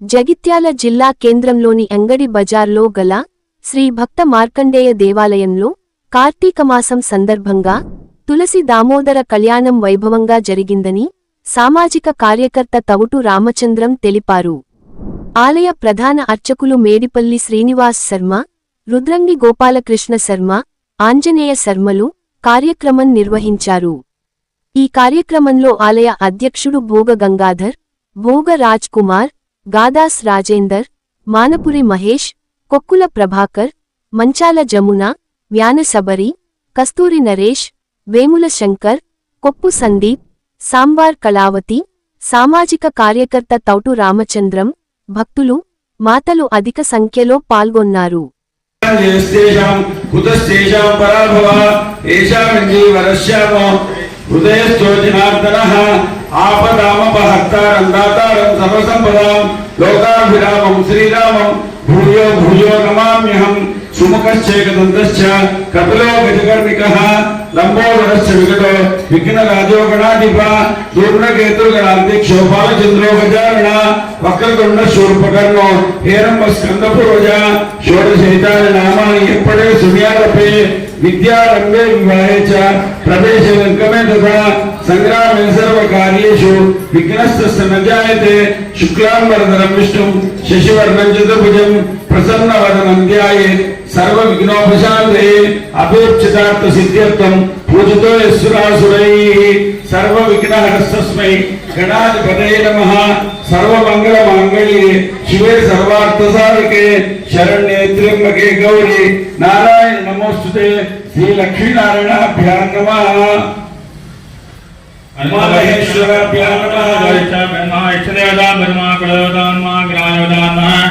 జగిత్యాల జిల్లా కేంద్రంలోని అంగడి బజార్లో గల శ్రీ భక్త మార్కండేయ దేవాలయంలో కార్తీకమాసం సందర్భంగా తులసి దామోదర కళ్యాణం వైభవంగా జరిగిందని సామాజిక కార్యకర్త తవుటు రామచంద్రం తెలిపారు. ఆలయ ప్రధాన అర్చకులు మేడిపల్లి శ్రీనివాస్ శర్మ రుద్రంగి గోపాలకృష్ణ శర్మ ఆంజనేయ శర్మలు కార్యక్రమం నిర్వహించారు. ఈ కార్యక్రమంలో ఆలయ అధ్యక్షుడు భోగ గంగాధర్ భోగ రాజ్ కుమార్ గాదాస్ రాజేందర్ మానపురి మహేష్ కొక్కుల ప్రభాకర్ మంచాల జమున వ్యానసబరి కస్తూరి నరేష్ వేముల శంకర్ కొప్పు సందీప్ సాంబార్ కళావతి సామాజిక కార్యకర్త తౌటు రామచంద్రం భక్తులు మాతలు అధిక సంఖ్యలో పాల్గొన్నారు. హృదయ ఆపదామపహస్తారం దాతారం సర్వసంపదాం లోకాభిరామం శ్రీరామం భూయో భూయో నమామ్యహం సుముఖశ్చేకదంతశ్చ కపిలో గజకర్ణికః లంబోదరశ్చ వికటో విఘ్నరాజో గణాధిప దూర్ణకేతుర్గణాధ్యక్షోపాలచంద్రో గజాగణ వక్రతుండ శూర్పకర్ణో హేరంబ స్కందపురోజ షోడశైతాని నామాని ఎప్పటికీ సుమ్యాలపే विद्यारम्भे विवाहे च प्रवेश रंगमे तथा संग्रामे सर्वकार्येषु विघ्नस्तस्य न जायते शुक्लांबरधरं विष्णुं शशिवर्णं चतुर्भुजं प्रसन्नवदनं ध्यायेत् सर्व विघ्नोपशान्तये अपेक्षितार्थ सिद्ध्यर्थं पूजितो यस्सुरासुरैः सर्व विघ्नहरस्तस्मै గణాధిపతే నమ. సర్వమంగళ మంగళి శివే సర్వార్థసాధకే. శరణ్యే త్ర్యంబకే గౌరీ. నారాయణ నమోస్తుతే. శ్రీ లక్ష్మీనారాయణాభ్యాం నమ. హనుమహేశ్వరాభ్యాం నమ. ఇష్టదేవతా బ్రహ్మా కులదేవతాన్మా గ్రాయోదాన్మ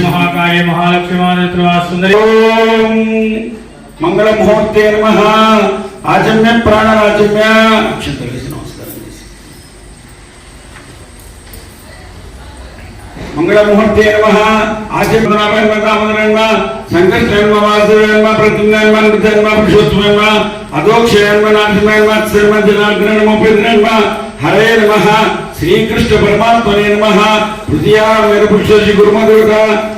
మహాకాయ మహాలక్ష్మీ సుందరి ఓం మంగళముహూర్తే నమ ఆచమ్య ప్రాణరాచమ్య అక్షంతలు వేసి నమస్కారం చేసి. మంగళముహూర్తే నమ ఆచమ్య సంకష్టన్మ వాసుడన్మ ప్రతిజ్ఞన్మ నిత్యన్మ పురుషోత్తమన్మ అదోక్షయన్మ నాథమన్మ శర్మ జనార్దనన్మ ఉపేంద్రన్మ హరే నమ శ్రీకృష్ణ పరమాత్మనే నమ తృతీయా మేర పురుషోషి గురుమదేవత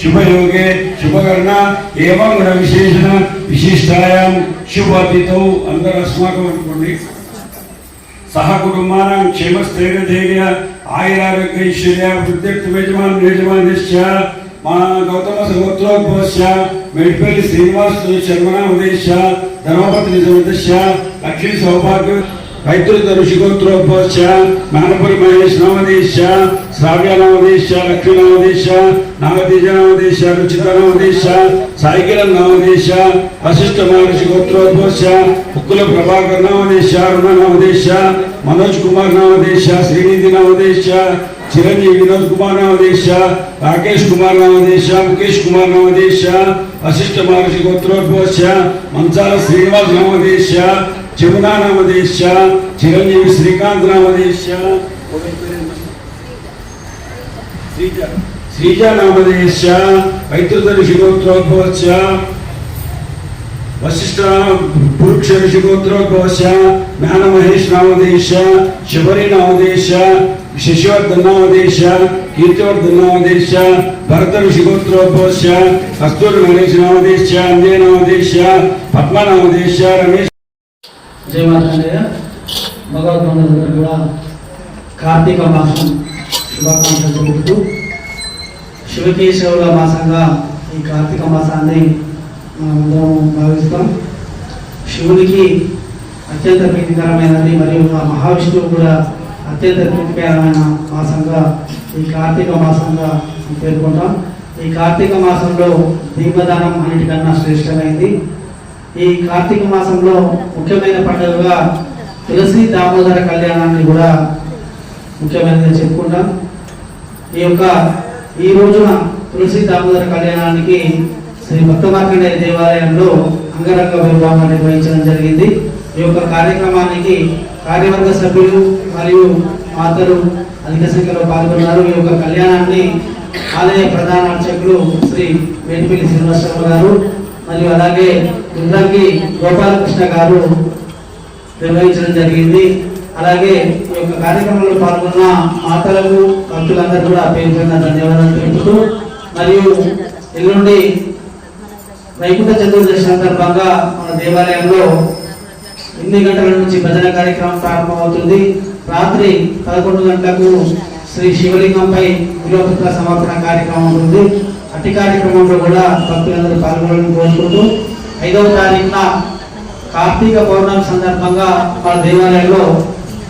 శుభయోగే శుభకర్ణ ఏవం గుణ విశేషణ విశిష్టాయాం శుభాతిథౌ అందరూ అస్మాకం అనుకోండి. సహ క్షేమస్థైర్య ధైర్య ఆయురారోగ్య ఐశ్వర్య వృద్ధిత్వ యజమాన్ యజమానిశ్చ మా గౌతమ సగోత్రోద్భవస్య మేడిపల్లి శ్రీనివాస్ శర్మనామదేశ ధర్మపత్ని సమేతస్య లక్ష్మీ సౌభాగ్య వైద్యుత ఋషిగోత్రోద్భవస్య మానపురి మహేష్ నామదేశ శ్రావ్య నామదేశ లక్ష్మీ నామదేశ నాగతీజ నామదేశ రుచిత నామదేశ సాయికిరణ్ నామదేశ వశిష్ఠ మహర్షి గోత్రోద్భవస్య ఉక్కుల ప్రభాకర్ నామదేశ అరుణ నామదేశ మనోజ్ కుమార్ నామదేశ శ్రీనిధి నామదేశ చిరంజీవి వినోద్ కుమార్ నామదేశ రాకేష్ కుమార్ నామదేశ ముఖేష్ కుమార్ నామదేశ వశిష్ఠ మహర్షి గోత్రోద్భవస్య మంచాల శ్రీనివాస్ నామదేశ జమునా నామదేశ చిరంజీవి శ్రీకాంత్ నామదేశ శ్రీజ శ్రీజ నామదేశ వైద్యుత ఋషిగోత్రోద్భవస్య వశిష్ఠ పురుక్ష ఋషిగోత్రోద్భవస్య జ్ఞాన మహేష్ నామదేశ శబరి నామదేశ శశివర్ధన్ నామదేశ కీర్తివర్ధన్ నామదేశ భరత ఋషిగోత్రోద్భవస్య కస్తూరి మహేష్ నామదేశ అంజయ నామదేశ పద్మ నామదేశ రమేష్ జయమాతాంజయ భగవద్బంధువులందరూ కూడా కార్తీక మాసం శుభాకాంక్షలు తెలుపుతూ శివకేశవుల మాసంగా ఈ కార్తీక మాసాన్ని మనమందరం భావిస్తాం. శివునికి అత్యంత ప్రీతికరమైనది మరియు ఆ మహావిష్ణువు కూడా అత్యంత ప్రీతికరమైన మాసంగా ఈ కార్తీక మాసంగా పేర్కొంటాం. ఈ కార్తీక మాసంలో దీపదానం అన్నిటికన్నా శ్రేష్టమైంది. ఈ కార్తీక మాసంలో ముఖ్యమైన పండుగగా తులసి దామోదర కళ్యాణాన్ని కూడా ముఖ్యమైనది చెప్పుకుంటాం. ఈ యొక్క ఈ రోజున తులసి దామోదర కళ్యాణానికి శ్రీ భక్తమార్కండే దేవాలయంలో అంగరంగ వైభవంగా నిర్వహించడం జరిగింది. ఈ యొక్క కార్యక్రమానికి కార్యవర్గ సభ్యులు మరియు మాతలు అధిక సంఖ్యలో పాల్గొన్నారు. ఈ యొక్క కళ్యాణాన్ని ఆలయ ప్రధాన అర్చకులు శ్రీ వేటిపల్లి శ్రీనివాసరావు గారు మరియు అలాగే రుద్రంగి గోపాలకృష్ణ గారు నిర్వహించడం జరిగింది. అలాగే ఈ యొక్క కార్యక్రమంలో పాల్గొన్న మాతలకు భక్తులందరూ కూడా పేరు ధన్యవాదాలు తెలుపుతూ మరియు ఎల్లుండి వైకుంఠ చతుర్దశి సందర్భంగా మన దేవాలయంలో ఎనిమిది గంటల నుంచి భజన కార్యక్రమం ప్రారంభమవుతుంది. రాత్రి పదకొండు గంటలకు శ్రీ శివలింగంపై విలోపత్ర సమర్పణ కార్యక్రమం ఉంటుంది. భక్తి కార్యక్రమంలో కూడా భక్తులందరూ పాల్గొనాలని కోరుకుంటూ ఐదవ తారీఖున కార్తీక పౌర్ణమి సందర్భంగా మన దేవాలయంలో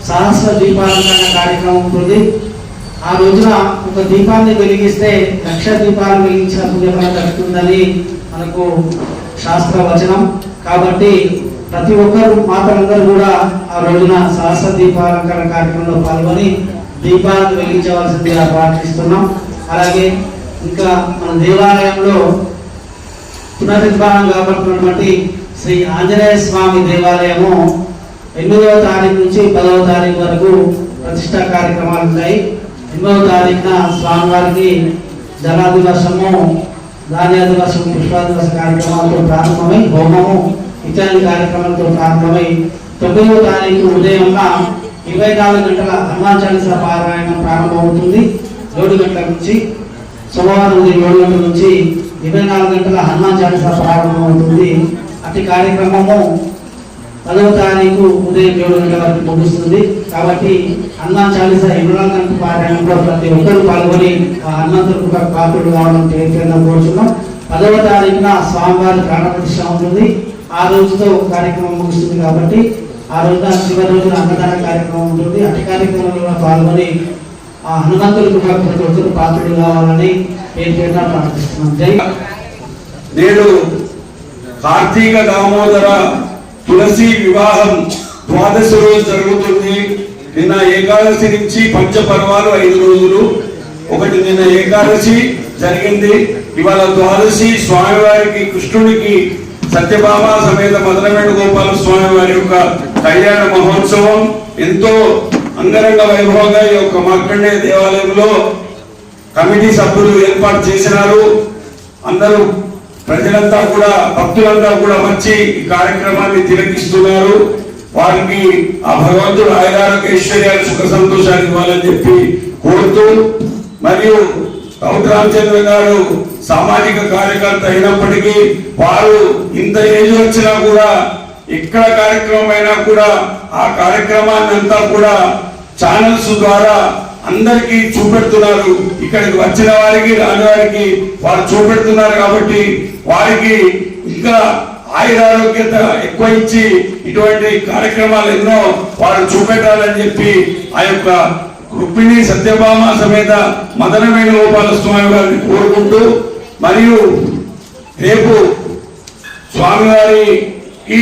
సహస్ర దీపాలంకరణ కార్యక్రమం ఉంటుంది. ఆ రోజున ఒక దీపాన్ని వెలిగిస్తే లక్ష దీపాలు వెలిగించిన పుణ్యఫలం దక్కుతుందని మనకు శాస్త్ర వచనం. కాబట్టి ప్రతి ఒక్కరు మాతలందరూ కూడా ఆ రోజున సహస్ర దీపాలంకరణ కార్యక్రమంలో పాల్గొని దీపాలను వెలిగించవలసిందిగా ప్రార్థిస్తున్నాం. అలాగే ఇంకా మన దేవాలయంలో పునర్నిర్మాణం కాబట్టినటువంటి శ్రీ ఆంజనేయ స్వామి దేవాలయము ఎనిమిదవ తారీఖు నుంచి పదవ తారీఖు వరకు ప్రతిష్టా కార్యక్రమాలు ఉంటాయి ఎనిమిదవ తారీఖున స్వామివారికి జలాదివసము ధాన్యాదివసము పుష్పాదివస కార్యక్రమాలతో ప్రారంభమై హోమము ఇత్యాది కార్యక్రమాలతో ప్రారంభమై తొమ్మిదవ తారీఖు ఉదయం ఇరవై నాలుగు గంటల హనుమాన్ చాలీసా పారాయణం ప్రారంభమవుతుంది. ఏడు గంటల నుంచి సోమవారం ఉదయం ఏడు గంటల నుంచి ఇరవై నాలుగు గంటల హనుమాన్ చాలీసా ప్రారంభమవుతుంది అట్టి కార్యక్రమము పదవ తారీఖు ఉదయం ఏడు గంటల వరకు ముగుస్తుంది. కాబట్టి హనుమాన్ చాలీసా ఇరవై నాలుగు గంటల పారాయణంలో ప్రతి ఒక్కరు పాల్గొని ఆ హనుమంతులకు ఒక పాత్రుడు కావడం పేరు కోరుచున్నాం. పదవ తారీఖున స్వామివారి ప్రాణప్రతిష్ట ఉంటుంది. ఆ రోజుతో కార్యక్రమం ముగుస్తుంది కాబట్టి ఆ రోజున చివరి రోజున అన్నదాన కార్యక్రమం ఉంటుంది. అట్టి కార్యక్రమంలో పాల్గొని ఆ హనుమంతులకు కూడా ప్రతి ఒక్కరు పాత్రుడు కావాలని పేరు పేరున ప్రార్థిస్తున్నాం జై నేడు కార్తీక దామోదర తులసి వివాహం ద్వాదశ రోజు జరుగుతుంది. నిన్న ఏకాదశి నుంచి పంచపర్వాలు ఐదు రోజులు. ఒకటి నిన్న ఏకాదశి జరిగింది. ఇవాళ ద్వాదశి స్వామివారికి కృష్ణుడికి సత్యభామ సమేత మదన గోపాల స్వామి వారి యొక్క కళ్యాణ మహోత్సవం. ఎంతో అంగరంగ వైభవంగా ఈ యొక్క మార్కండే దేవాలయంలో కమిటీ సభ్యులు ఏర్పాటు చేసినారు. అందరూ ప్రజలంతా కూడా భక్తులంతా కూడా వచ్చి ఈ కార్యక్రమాన్ని తిలకిస్తున్నారు. వారికి ఆ భగవంతుడు ఆయురారోగ్య ఐశ్వర్యాలు సుఖ సంతోషాలు ఇవ్వాలని చెప్పి కోరుతూ మరియు రౌత్ రామచంద్ర గారు సామాజిక కార్యకర్త అయినప్పటికీ వారు ఇంత ఏజ్ వచ్చినా కూడా ఇక్కడ కార్యక్రమం అయినా కూడా ఆ కార్యక్రమాన్ని అంతా కూడా ఛానల్స్ ద్వారా అందరికీ చూపెడుతున్నారు. ఇక్కడికి వచ్చిన వారికి రాని వారికి వారు చూపెడుతున్నారు కాబట్టి వారికి ఇంకా ఆయురారోగ్యత ఎక్కువ ఇచ్చి ఇటువంటి కార్యక్రమాలు ఎన్నో వారు చూపెట్టాలని చెప్పి ఆ యొక్క రుక్మిణి సత్యభామ సమేత మదన వేణుగోపాల స్వామి వారిని కోరుకుంటూ మరియు రేపు స్వామివారికి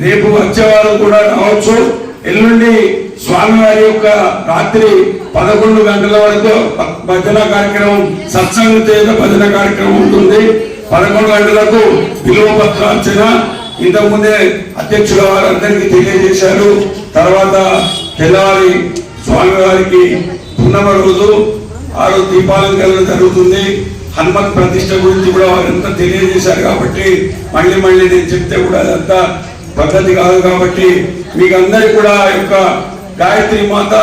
రేపు వచ్చేవారు కూడా రావచ్చు ఎల్లుండి స్వామివారి యొక్క రాత్రి పదకొండు గంటల వరకు భజన కార్యక్రమం సత్సంగ చేత భజన కార్యక్రమం ఉంటుంది. పదకొండు గంటలకు విలువ పత్రార్చన. ఇంతకుముందే అధ్యక్షుల వారు అందరికీ తెలియజేశారు. తర్వాత తెల్లవారి స్వామివారికి పున్నమ రోజు ఆరు దీపాలంకరణ జరుగుతుంది. హనుమత్ ప్రతిష్ట గురించి కూడా వారంతా తెలియజేశారు కాబట్టి మళ్ళీ మళ్ళీ నేను చెప్తే కూడా అదంతా పద్ధతి కాదు కాబట్టి మీకు అందరికి కూడా ఆ యొక్క గాయత్రి మాత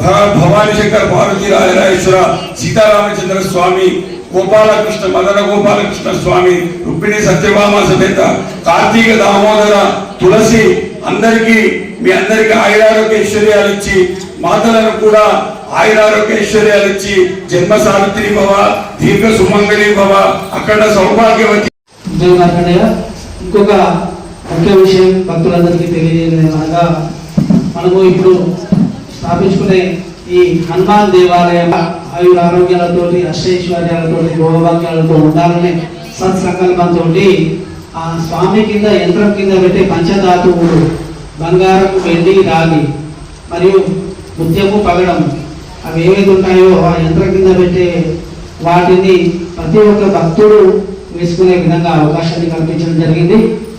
భ- భవానీ శంకర్ పార్వతీ రాజరాజేశ్వర సీతారామచంద్ర స్వామి గోపాలకృష్ణ మదన గోపాలకృష్ణ స్వామి రుక్మిణి సత్యభామ సమేత కార్తీక దామోదర తులసి అందరికీ మీ అందరికీ ఆయురారోగ్య ఐశ్వర్యాలు ఇచ్చి మాతలను కూడా ఆయురారోగ్య ఐశ్వర్యాలు ఇచ్చి జన్మ సావిత్రి భవ దీర్ఘ సుమంగళి భవ అక్కడ సౌభాగ్యవతి. ఇంకొక ముఖ్య విషయం భక్తులందరికీ తెలియజేయగా మనము ఇప్పుడు స్థాపించుకునే ఈ హనుమాన్ దేవాలయం ఆయుర ఆరోగ్యాలతోటి అష్టైశ్వర్యాలతో భోగభాగ్యాలతో ఉండాలనే సత్సంకల్పంతో ఆ స్వామి కింద యంత్రం కింద పెట్టే పంచధాతువులు బంగారం వెండి రాగి మరియు ముత్యము పగడం అవి ఏవైతే ఉంటాయో ఆ యంత్రం కింద పెట్టే వాటిని ప్రతి ఒక్క భక్తుడు వేసుకునే విధంగా అవకాశాన్ని కల్పించడం జరిగింది.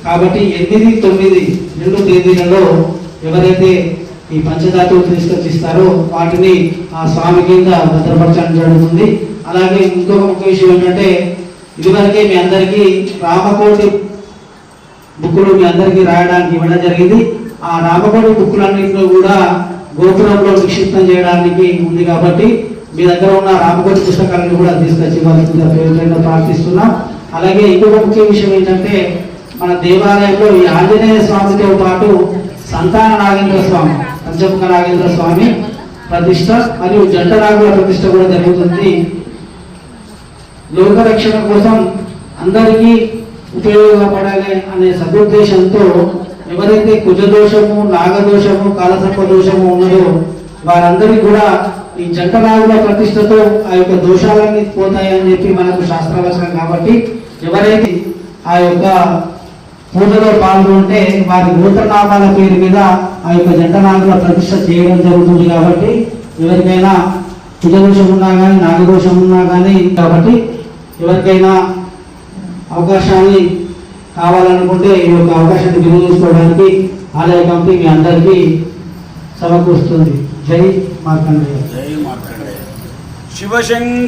కాబట్టి ఎనిమిది తొమ్మిది రెండు తేదీలలో ఎవరైతే ఈ పంచధాతువులు తీసుకొచ్చిస్తారో వాటిని ఆ స్వామి కింద భద్రపరచడం జరుగుతుంది. అలాగే ఇంకొక ముఖ్య విషయం ఏంటంటే ఇదివరకే మీ అందరికీ రామకోటి బుక్కులు మీ అందరికీ రాయడానికి ఇవ్వడం జరిగింది. ఆ రామకోటి బుక్కులన్నింటిలో కూడా గోపురంలో నిక్షిప్తం చేయడానికి ఉంది కాబట్టి మీ దగ్గర ఉన్న రామకోటి పుస్తకాలను కూడా తీసుకొచ్చి ఇవ్వాల్సిందిగా ప్రార్థిస్తున్నాం. అలాగే ఇంకొక ముఖ్య విషయం ఏంటంటే మన దేవాలయంలో ఈ ఆంజనేయ స్వామితో పాటు సంతాన నాగేంద్ర స్వామి పంచముఖ నాగేంద్ర స్వామి ప్రతిష్ట మరియు జంట నాగుల ప్రతిష్ట కూడా జరుగుతుంది. లోకరక్షణ కోసం అందరికీ ఉపయోగపడాలి అనే సదుద్దేశంతో ఎవరైతే కుజదోషము నాగదోషము కాలసర్ప దోషము ఉన్నదో వారందరికీ కూడా ఈ జంట నాగుల ప్రతిష్టతో ఆ యొక్క దోషాలన్నీ పోతాయని చెప్పి మనకు శాస్త్రవచనం కాబట్టి ఎవరైతే ఆ యొక్క పూజలో పాల్గొంటే వారి గోత్రనామాల పేరు మీద ఆ యొక్క జంట నాగుల ప్రతిష్ట చేయడం జరుగుతుంది కాబట్టి ఎవరికైనా కుజదోషం ఉన్నా కానీ నాగదోషం ఉన్నా కానీ కాబట్టి ఎవరికైనా అవకాశాన్ని కావాలనుకుంటే ఈ యొక్క అవకాశాన్ని వినియోగించుకోవడానికి ఆలయ కమిటీ మీ అందరికీ సమకూరుస్తుంది. జై మార్కండేయ. శివశంకర